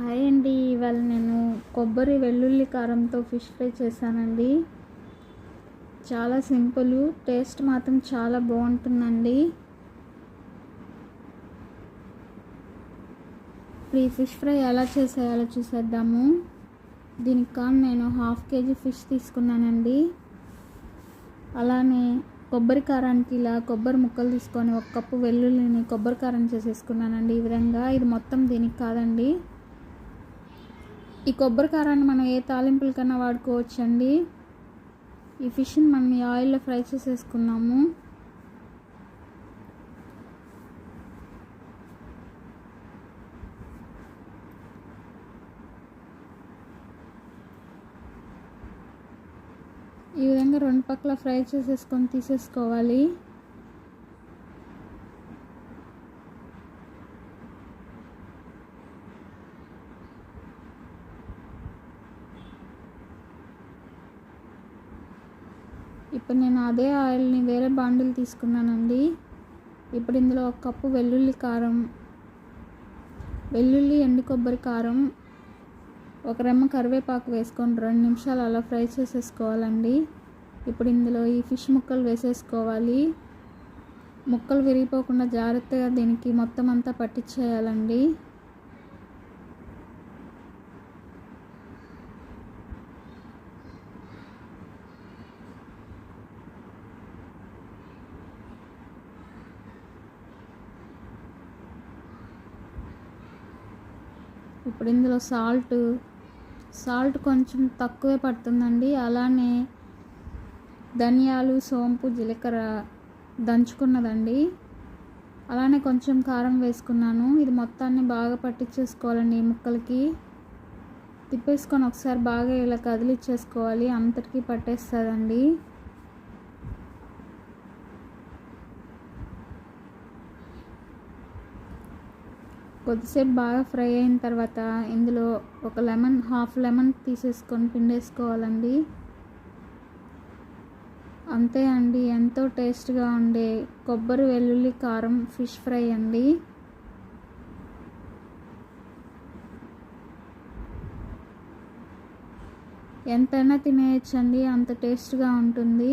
Hi అండి ఇవాళ నేను కొబ్బరి వెల్లుల్లి కారంతో ఫిష్ ఫ్రై చేశానండి. చాలా సింపుల్ టేస్ట్ మాత్రం చాలా బాగుంటుందండి. ఈ ఫిష్ ఫ్రై ఎలా చేసేయాలో చూసేద్దాము. దీనికి కానీ నేను హాఫ్ కేజీ ఫిష్ తీసుకున్నానండి. అలానే కొబ్బరి కారానికి ఇలా కొబ్బరి ముక్కలు తీసుకొని ఒక కప్పు వెల్లుల్లిని కొబ్బరి కారం చేసేసుకున్నానండి ఈ విధంగా. ఇది మొత్తం దీనికి కాదండి. ఈ కొబ్బరికారాన్ని మనం ఏ తాలింపులకైనా వాడుకోవచ్చండి? ఈ ఫిష్ని మనం ఈ ఆయిల్లో ఫ్రై చేసేసుకున్నాము. ఈ విధంగా రెండు పక్కల ఫ్రై చేసేసుకొని తీసేసుకోవాలి. ఇప్పుడు నేను అదే ఆయిల్ని వేరే బాండిల్ తీసుకున్నానండి. ఇప్పుడు ఇందులో ఒక కప్పు వెల్లుల్లి కారం వెల్లుల్లి ఎండు కొబ్బరి కారం ఒక రెమ్మ కరివేపాకు వేసుకొని రెండు నిమిషాలు అలా ఫ్రై చేసేసుకోవాలండి. ఇప్పుడు ఇందులో ఈ ఫిష్ ముక్కలు వేసేసుకోవాలి. ముక్కలు విరిగిపోకుండా జాగ్రత్తగా దీనికి మొత్తం అంతా పట్టించేయాలండి. ఇప్పుడు ఇందులో సాల్ట్ సాల్ట్ కొంచెం తక్కువే పడుతుందండి. అలానే ధనియాలు సోంపు జీలకర్ర దంచుకున్నదండి. అలానే కొంచెం కారం వేసుకున్నాను. ఇది మొత్తాన్ని బాగా పట్టించేసుకోవాలండి ఈ ముక్కలకి. తిప్పేసుకొని ఒకసారి బాగా ఇలా కదిలిచ్చేసుకోవాలి. అంతటికీ పట్టేస్తుందండి. కొద్దిసేపు బాగా ఫ్రై అయిన తర్వాత ఇందులో ఒక లెమన్ హాఫ్ లెమన్ తీసేసుకొని పిండేసుకోవాలండి. అంతే అండి ఎంతో టేస్ట్గా ఉండే కొబ్బరి వెల్లుల్లి కారం ఫిష్ ఫ్రై అండి. ఎంతైనా తినేయచ్చండి అంత టేస్ట్గా ఉంటుంది.